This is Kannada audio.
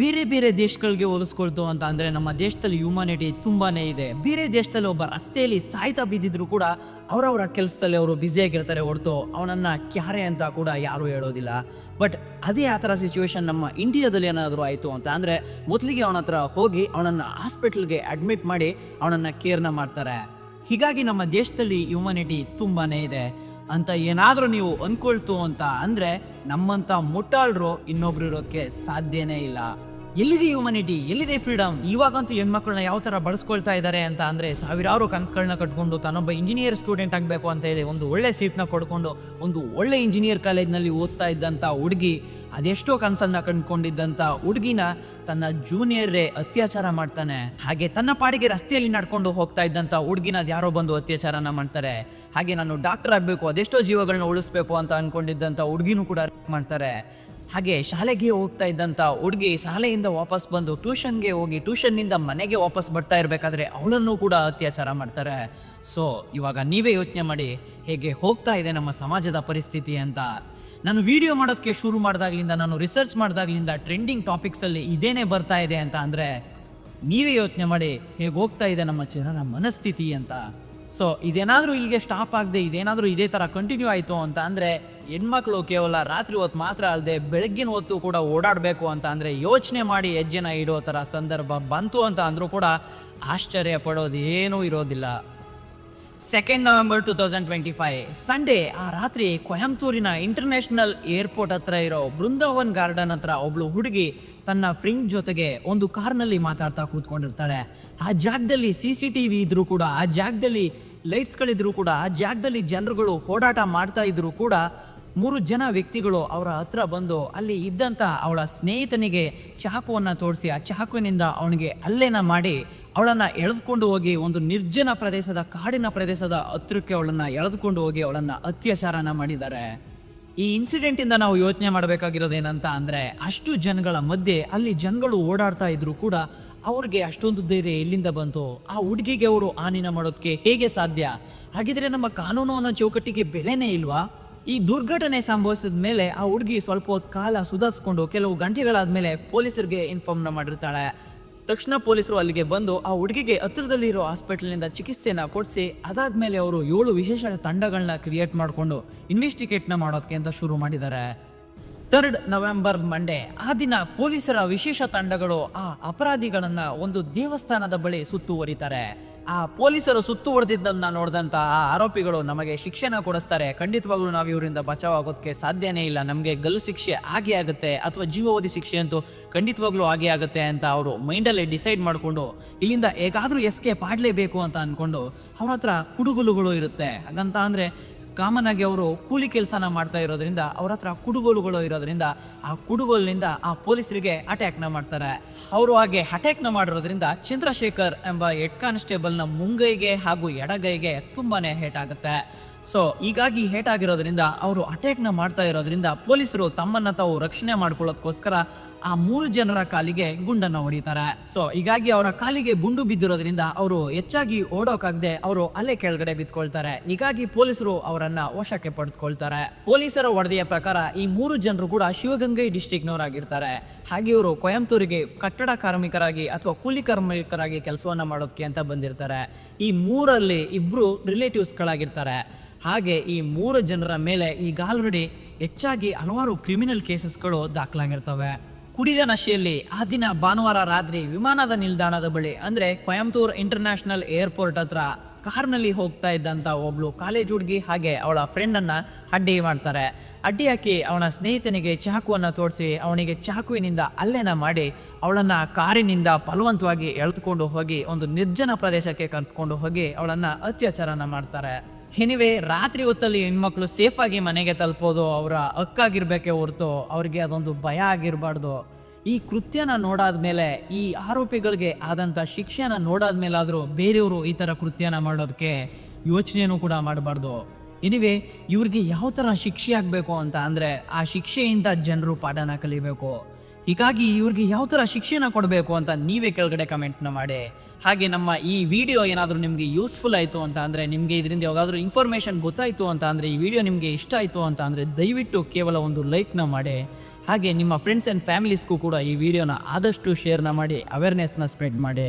ಬೇರೆ ಬೇರೆ ದೇಶಗಳಿಗೆ ಹೋಲಿಸ್ಕೊಳ್ತು ಅಂತ ಅಂದರೆ ನಮ್ಮ ದೇಶದಲ್ಲಿ ಹ್ಯೂಮಾನಿಟಿ ತುಂಬಾನೇ ಇದೆ. ಬೇರೆ ದೇಶದಲ್ಲಿ ಒಬ್ಬ ರಸ್ತೆಯಲ್ಲಿ ಸಾಯ್ತಾ ಬಿದ್ದಿದ್ರು ಕೂಡ ಅವರವರ ಕೆಲಸದಲ್ಲಿ ಅವರು ಬ್ಯುಸಿಯಾಗಿರ್ತಾರೆ ಹೊರತು ಅವನನ್ನ ಕ್ಯಾರೆ ಅಂತ ಕೂಡ ಯಾರು ಹೇಳೋದಿಲ್ಲ. ಬಟ್ ಅದೇ ಆ ಥರ ಸಿಚುವೇಶನ್ ನಮ್ಮ ಇಂಡಿಯಾದಲ್ಲಿ ಏನಾದರೂ ಆಯಿತು ಅಂತ ಅಂದರೆ ಮೊದಲಿಗೆ ಅವನ ಹತ್ರ ಹೋಗಿ ಅವನನ್ನು ಹಾಸ್ಪಿಟ್ಲ್ಗೆ ಅಡ್ಮಿಟ್ ಮಾಡಿ ಅವನನ್ನು ಕೇರ್ನ ಮಾಡ್ತಾರೆ. ಹೀಗಾಗಿ ನಮ್ಮ ದೇಶದಲ್ಲಿ ಹ್ಯೂಮ್ಯಾನಿಟಿ ತುಂಬಾ ಇದೆ. ಅಂತ ಏನಾದರೂ ನೀವು ಅಂದ್ಕೊಳ್ತು ಅಂತ ಅಂದರೆ ನಮ್ಮಂಥ ಮುಟ್ಟಾಳರು ಇನ್ನೊಬ್ರು ಇರೋಕ್ಕೆ ಸಾಧ್ಯನೇ ಇಲ್ಲ. ಎಲ್ಲಿದೆ ಹ್ಯೂಮನಿಟಿ ಎಲ್ಲಿದೆ ಫ್ರೀಡಮ್ ಇವಾಗಂತೂ ಹೆಣ್ಮಕ್ಳನ್ನ ಯಾವ ಥರ ಬಳಸ್ಕೊಳ್ತಾ ಇದ್ದಾರೆ ಅಂತ ಅಂದರೆ ಸಾವಿರಾರು ಕನಸುಗಳನ್ನ ಕಟ್ಕೊಂಡು ತಾನೊಬ್ಬ ಇಂಜಿನಿಯರ್ ಸ್ಟೂಡೆಂಟ್ ಆಗಬೇಕು ಅಂತ ಹೇಳಿ ಒಂದು ಒಳ್ಳೆ ಸೀಟ್ನ ಕೊಡ್ಕೊಂಡು ಒಂದು ಒಳ್ಳೆ ಇಂಜಿನಿಯರ್ ಕಾಲೇಜ್ನಲ್ಲಿ ಓದ್ತಾ ಇದ್ದಂಥ ಹುಡುಗಿ ಅದೆಷ್ಟೋ ಕನಸನ್ನ ಕಂಡ್ಕೊಂಡಿದ್ದಂಥ ಹುಡುಗಿನ ತನ್ನ ಜೂನಿಯರೇ ಅತ್ಯಾಚಾರ ಮಾಡ್ತಾನೆ. ಹಾಗೆ ತನ್ನ ಪಾಡಿಗೆ ರಸ್ತೆಯಲ್ಲಿ ನಡ್ಕೊಂಡು ಹೋಗ್ತಾ ಇದ್ದಂಥ ಹುಡುಗಿನ ಯಾರೋ ಬಂದು ಅತ್ಯಾಚಾರನ ಮಾಡ್ತಾರೆ. ಹಾಗೆ ನಾನು ಡಾಕ್ಟರ್ ಆಗಬೇಕು, ಅದೆಷ್ಟೋ ಜೀವಗಳನ್ನ ಉಳಿಸ್ಬೇಕು ಅಂತ ಅಂದ್ಕೊಂಡಿದ್ದಂಥ ಹುಡುಗಿನೂ ಕೂಡ ಮಾಡ್ತಾರೆ. ಹಾಗೆ ಶಾಲೆಗೆ ಹೋಗ್ತಾ ಇದ್ದಂಥ ಹುಡುಗಿ ಶಾಲೆಯಿಂದ ವಾಪಸ್ ಬಂದು ಟ್ಯೂಷನ್ಗೆ ಹೋಗಿ ಟ್ಯೂಷನ್ನಿಂದ ಮನೆಗೆ ವಾಪಸ್ ಬರ್ತಾ ಇರಬೇಕಾದ್ರೆ ಅವಳನ್ನು ಕೂಡ ಅತ್ಯಾಚಾರ ಮಾಡ್ತಾರೆ. ಸೊ, ಇವಾಗ ನೀವೇ ಯೋಚನೆ ಮಾಡಿ ಹೇಗೆ ಹೋಗ್ತಾ ಇದೆ ನಮ್ಮ ಸಮಾಜದ ಪರಿಸ್ಥಿತಿ ಅಂತ. ನಾನು ವಿಡಿಯೋ ಮಾಡೋದಕ್ಕೆ ಶುರು ಮಾಡಿದಾಗ್ಲಿಂದ, ನಾನು ರಿಸರ್ಚ್ ಮಾಡಿದಾಗ್ಲಿಂದ ಟ್ರೆಂಡಿಂಗ್ ಟಾಪಿಕ್ಸಲ್ಲಿ ಇದೇನೇ ಬರ್ತಾ ಇದೆ ಅಂತ ಅಂದರೆ, ನೀವೇ ಯೋಚನೆ ಮಾಡಿ, ಹೇಗೆ ಹೋಗ್ತಾ ಇದೆ ನಮ್ಮ ಜನರ ಮನಸ್ಥಿತಿ ಅಂತ. ಸೊ ಇದೇನಾದರೂ ಇಲ್ಲಿಗೆ ಸ್ಟಾಪ್ ಆಗದೆ, ಇದೇನಾದರೂ ಇದೇ ಥರ ಕಂಟಿನ್ಯೂ ಆಯಿತು ಅಂತ ಅಂದರೆ, ಹೆಣ್ಮಕ್ಳು ಕೇವಲ ರಾತ್ರಿ ಹೊತ್ತು ಮಾತ್ರ ಅಲ್ಲದೆ ಬೆಳಗ್ಗಿನ ಹೊತ್ತು ಕೂಡ ಓಡಾಡಬೇಕು ಅಂತ ಅಂದರೆ ಯೋಚನೆ ಮಾಡಿ ಹೆಜ್ಜೆನ ಇಡೋ ಥರ ಸಂದರ್ಭ ಬಂತು ಅಂತ ಅಂದರೂ ಕೂಡ ಆಶ್ಚರ್ಯ ಪಡೋದು ಏನೂ ಇರೋದಿಲ್ಲ. Second November two thousand twenty five Sunday ಆ ರಾತ್ರಿ ಕೊಯಂಬತ್ತೂರಿನ ಇಂಟರ್ನ್ಯಾಷನಲ್ ಏರ್ಪೋರ್ಟ್ ಹತ್ರ ಇರೋ ಬೃಂದಾವನ್ ಗಾರ್ಡನ್ ಹತ್ರ ಒಬ್ಳು ಹುಡುಗಿ ತನ್ನ ಫ್ರೆಂಡ್ ಜೊತೆಗೆ ಒಂದು ಕಾರ್ನಲ್ಲಿ ಮಾತಾಡ್ತಾ ಕೂತ್ಕೊಂಡಿರ್ತಾಳೆ. ಆ ಜಾಗದಲ್ಲಿ ಸಿ ಸಿ ಟಿ ವಿ ಇದ್ರೂ ಕೂಡ, ಆ ಜಾಗದಲ್ಲಿ ಲೈಟ್ಸ್ಗಳಿದ್ರು ಕೂಡ, ಆ ಜಾಗದಲ್ಲಿ ಜನರುಗಳು ಓಡಾಟ ಮಾಡ್ತಾ ಇದ್ರು ಕೂಡ ಮೂರು ಜನ ವ್ಯಕ್ತಿಗಳು ಅವರ ಹತ್ರ ಬಂದು ಅಲ್ಲಿ ಇದ್ದಂಥ ಅವಳ ಸ್ನೇಹಿತನಿಗೆ ಚಾಕುವನ್ನು ತೋರಿಸಿ, ಆ ಚಾಕುವಿನಿಂದ ಅವನಿಗೆ ಹಲ್ಲೆನ ಮಾಡಿ ಅವಳನ್ನು ಎಳೆದುಕೊಂಡು ಹೋಗಿ ಒಂದು ನಿರ್ಜನ ಪ್ರದೇಶದ, ಕಾಡಿನ ಪ್ರದೇಶದ ಹತ್ರಕ್ಕೆ ಅವಳನ್ನು ಎಳೆದುಕೊಂಡು ಹೋಗಿ ಅವಳನ್ನು ಅತ್ಯಾಚಾರನ ಮಾಡಿದ್ದಾರೆ. ಈ ಇನ್ಸಿಡೆಂಟಿಂದ ನಾವು ಯೋಚನೆ ಮಾಡಬೇಕಾಗಿರೋದು ಏನಂತ ಅಂದರೆ, ಅಷ್ಟು ಜನಗಳ ಮಧ್ಯೆ ಅಲ್ಲಿ ಜನಗಳು ಓಡಾಡ್ತಾ ಇದ್ರು ಕೂಡ ಅವ್ರಿಗೆ ಅಷ್ಟೊಂದು ಧೈರ್ಯ ಎಲ್ಲಿಂದ ಬಂತು? ಆ ಹುಡುಗಿಗೆ ಅವರು ಹಾನಿನ ಮಾಡೋದಕ್ಕೆ ಹೇಗೆ ಸಾಧ್ಯ? ಹಾಗಿದ್ರೆ ನಮ್ಮ ಕಾನೂನು ಅನ್ನೋ ಚೌಕಟ್ಟಿಗೆ ಬೆಲೆನೇ ಇಲ್ವಾ? ಈ ದುರ್ಘಟನೆ ಸಂಭವಿಸಿದ ಮೇಲೆ ಆ ಹುಡುಗಿ ಸ್ವಲ್ಪ ಕಾಲ ಸುಧಾರಿಸ್ಕೊಂಡು, ಕೆಲವು ಗಂಟೆಗಳಾದ ಮೇಲೆ ಪೊಲೀಸರಿಗೆ ಇನ್ಫಾರ್ಮ್ನ ಮಾಡಿರ್ತಾಳೆ. ತಕ್ಷಣ ಪೊಲೀಸರು ಅಲ್ಲಿಗೆ ಬಂದು ಆ ಹುಡುಗಿಗೆ ಹತ್ತಿರದಲ್ಲಿರೋ ಹಾಸ್ಪಿಟಲ್ನಿಂದ ಚಿಕಿತ್ಸೆನ ಕೊಡಿಸಿ, ಅದಾದ್ಮೇಲೆ ಅವರು ಏಳು ವಿಶೇಷ ತಂಡಗಳನ್ನ ಕ್ರಿಯೇಟ್ ಮಾಡಿಕೊಂಡು ಇನ್ವೆಸ್ಟಿಗೇಟ್ನ ಮಾಡೋದಕ್ಕೆ ಅಂತ ಶುರು ಮಾಡಿದ್ದಾರೆ. ಥರ್ಡ್ ನವೆಂಬರ್ ಮಂಡೇ, ಆ ದಿನ ಪೊಲೀಸರ ವಿಶೇಷ ತಂಡಗಳು ಆ ಅಪರಾಧಿಗಳನ್ನ ಒಂದು ದೇವಸ್ಥಾನದ ಬಳಿ ಸುತ್ತುವರಿತಾರೆ. ಆ ಪೊಲೀಸರು ಸುತ್ತುವರೆದಿದ್ದನ್ನ ನೋಡಿದಂಥ ಆ ಆರೋಪಿಗಳು ನಮಗೆ ಶಿಕ್ಷೆನ ಕೊಡಿಸ್ತಾರೆ. ಖಂಡಿತವಾಗ್ಲೂ ನಾವು ಇವರಿಂದ ಬಚಾವ್ ಆಗೋದಕ್ಕೆ ಸಾಧ್ಯನೇ ಇಲ್ಲ. ನಮಗೆ ಗಲ್ಲು ಶಿಕ್ಷೆ ಆಗೇ ಆಗುತ್ತೆ ಅಥವಾ ಜೀವಾವಧಿ ಶಿಕ್ಷೆ ಅಂತೂ ಖಂಡಿತವಾಗ್ಲೂ ಆಗೇ ಆಗುತ್ತೆ ಅಂತ ಅವರು ಮೈಂಡಲ್ಲಿ ಡಿಸೈಡ್ ಮಾಡಿಕೊಂಡು ಇಲ್ಲಿಂದ ಹೇಗಾದರೂ ಎಸ್ಕೇಪ್ ಆಡಲೇಬೇಕು ಅಂತ ಅಂದ್ಕೊಂಡು ಅವ್ರ ಹತ್ರ ಕುಡುಗುಲುಗಳು ಇರುತ್ತೆ. ಹಾಗಂತ ಅಂದರೆ ಕಾಮನ್ ಆಗಿ ಅವರು ಕೂಲಿ ಕೆಲಸನ ಮಾಡ್ತಾ ಇರೋದ್ರಿಂದ ಅವ್ರ ಹತ್ರ ಕುಡುಗೋಲುಗಳು ಇರೋದ್ರಿಂದ ಆ ಕುಡುಗೋಲಿನಿಂದ ಆ ಪೊಲೀಸರಿಗೆ ಅಟ್ಯಾಕ್ನ ಮಾಡ್ತಾರೆ. ಅವರು ಹಾಗೆ ಅಟ್ಯಾಕ್ನ ಮಾಡಿರೋದ್ರಿಂದ ಚಂದ್ರಶೇಖರ್ ಎಂಬ ಹೆಡ್ ಮುಂಗೈಗೆ ಹಾಗೂ ಎಡಗೈಗೆ ತುಂಬಾ ಹೇಟ್ ಆಗುತ್ತೆ. ಸೊ ಹೀಗಾಗಿ ಹೇಟ್ ಆಗಿರೋದ್ರಿಂದ ಅವರು ಅಟ್ಯಾಕ್ನ ಮಾಡ್ತಾ ಇರೋದ್ರಿಂದ ಪೊಲೀಸರು ತಮ್ಮನ್ನ ತಾವು ರಕ್ಷಣೆ ಮಾಡ್ಕೊಳ್ಳೋದಕ್ಕೋಸ್ಕರ ಆ ಮೂರು ಜನರ ಕಾಲಿಗೆ ಗುಂಡನ್ನು ಹೊಡಿತಾರೆ. ಸೊ ಹೀಗಾಗಿ ಅವರ ಕಾಲಿಗೆ ಗುಂಡು ಬಿದ್ದಿರೋದ್ರಿಂದ ಅವರು ಹೆಚ್ಚಾಗಿ ಓಡೋಕಾಗದೆ ಅವರು ಅಲ್ಲೇ ಕೆಳಗಡೆ ಬಿದ್ಕೊಳ್ತಾರೆ. ಹೀಗಾಗಿ ಪೊಲೀಸರು ಅವರನ್ನ ವಶಕ್ಕೆ ಪಡೆದುಕೊಳ್ತಾರೆ. ಪೊಲೀಸರ ವರದಿಯ ಪ್ರಕಾರ ಈ ಮೂರು ಜನರು ಕೂಡ ಶಿವಗಂಗೆ ಡಿಸ್ಟಿಕ್ನವರಾಗಿರ್ತಾರೆ ಹಾಗೆ ಇವರು ಕೊಯಂಬತ್ತೂರಿಗೆ ಕಟ್ಟಡ ಕಾರ್ಮಿಕರಾಗಿ ಅಥವಾ ಕೂಲಿ ಕಾರ್ಮಿಕರಾಗಿ ಕೆಲಸವನ್ನ ಮಾಡೋದಕ್ಕೆ ಅಂತ ಬಂದಿರ್ತಾರೆ. ಈ ಮೂರಲ್ಲಿ ಇಬ್ರು ರಿಲೇಟಿವ್ಸ್ಗಳಾಗಿರ್ತಾರೆ ಹಾಗೆ ಈ ಮೂರು ಜನರ ಮೇಲೆ ಈಗ ಆಲ್ರೆಡಿ ಹೆಚ್ಚಾಗಿ ಹಲವಾರು ಕ್ರಿಮಿನಲ್ ಕೇಸಸ್ಗಳು ದಾಖಲಾಗಿರ್ತವೆ. ಕುಡಿದ ನಶೆಯಲ್ಲಿ ಆ ದಿನ ಭಾನುವಾರ ರಾತ್ರಿ ವಿಮಾನದ ನಿಲ್ದಾಣದ ಬಳಿ ಅಂದ್ರೆ ಕೊಯಂಬತ್ತೂರ್ ಇಂಟರ್ನ್ಯಾಷನಲ್ ಏರ್ಪೋರ್ಟ್ ಹತ್ರ ಕಾರ್ನಲ್ಲಿ ಹೋಗ್ತಾ ಇದ್ದಂಥ ಒಬ್ಳು ಕಾಲೇಜ್ ಹುಡುಗಿ ಹಾಗೆ ಅವಳ ಫ್ರೆಂಡನ್ನು ಅಡ್ಡಿ ಮಾಡ್ತಾರೆ. ಅಡ್ಡಿ ಹಾಕಿ ಅವನ ಸ್ನೇಹಿತನಿಗೆ ಚಾಕುವನ್ನು ತೋರಿಸಿ ಅವನಿಗೆ ಚಾಕುವಿನಿಂದ ಅಲ್ಲೇನ ಮಾಡಿ ಅವಳನ್ನ ಕಾರಿನಿಂದ ಬಲವಂತವಾಗಿ ಎಳೆದುಕೊಂಡು ಹೋಗಿ ಒಂದು ನಿರ್ಜನ ಪ್ರದೇಶಕ್ಕೆ ಕರೆದುಕೊಂಡು ಹೋಗಿ ಅವಳನ್ನ ಅತ್ಯಾಚಾರನ ಮಾಡ್ತಾರೆ. ಎನಿವೆ ರಾತ್ರಿ ಹೊತ್ತಲ್ಲಿ ಹೆಣ್ಮಕ್ಳು ಸೇಫಾಗಿ ಮನೆಗೆ ತಲುಪೋದು, ಅವರ ಹಕ್ಕಾಗಿರ್ಬೇಕೆ ಹೊರತು ಅವ್ರಿಗೆ ಅದೊಂದು ಭಯ ಆಗಿರಬಾರ್ದು. ಈ ಕೃತ್ಯನ ನೋಡಾದ ಮೇಲೆ ಈ ಆರೋಪಿಗಳಿಗೆ ಆದಂಥ ಶಿಕ್ಷೆನ ನೋಡಾದ್ಮೇಲಾದರೂ ಬೇರೆಯವರು ಈ ಥರ ಕೃತ್ಯನ ಮಾಡೋದಕ್ಕೆ ಯೋಚನೆಯೂ ಕೂಡ ಮಾಡಬಾರ್ದು. ಇನಿವೆ ಇವ್ರಿಗೆ ಯಾವ ಥರ ಶಿಕ್ಷೆ ಆಗಬೇಕು ಅಂತ ಅಂದರೆ, ಆ ಶಿಕ್ಷೆಯಿಂದ ಜನರು ಪಾಠನ ಕಲಿಬೇಕು. ಹೀಗಾಗಿ ಇವ್ರಿಗೆ ಯಾವ ಥರ ಶಿಕ್ಷಣ ಕೊಡಬೇಕು ಅಂತ ನೀವೇ ಕೆಳಗಡೆ ಕಮೆಂಟ್ನ ಮಾಡಿ. ಹಾಗೆ ನಮ್ಮ ಈ ವಿಡಿಯೋ ಏನಾದರೂ ನಿಮಗೆ ಯೂಸ್ಫುಲ್ ಆಯಿತು ಅಂತ ಅಂದರೆ, ನಿಮಗೆ ಇದರಿಂದ ಯಾವುದಾದ್ರೂ ಇನ್ಫಾರ್ಮೇಷನ್ ಗೊತ್ತಾಯಿತು ಅಂತ ಅಂದರೆ, ಈ ವಿಡಿಯೋ ನಿಮಗೆ ಇಷ್ಟ ಆಯಿತು ಅಂತ ಅಂದರೆ ದಯವಿಟ್ಟು ಕೇವಲ ಒಂದು ಲೈಕ್ನ ಮಾಡಿ. ಹಾಗೆ ನಿಮ್ಮ ಫ್ರೆಂಡ್ಸ್ ಆ್ಯಂಡ್ ಫ್ಯಾಮಿಲೀಸ್ಗೂ ಕೂಡ ಈ ವಿಡಿಯೋನ ಆದಷ್ಟು ಶೇರ್ನ ಮಾಡಿ ಅವೇರ್ನೆಸ್ನ ಸ್ಪ್ರೆಡ್ ಮಾಡಿ.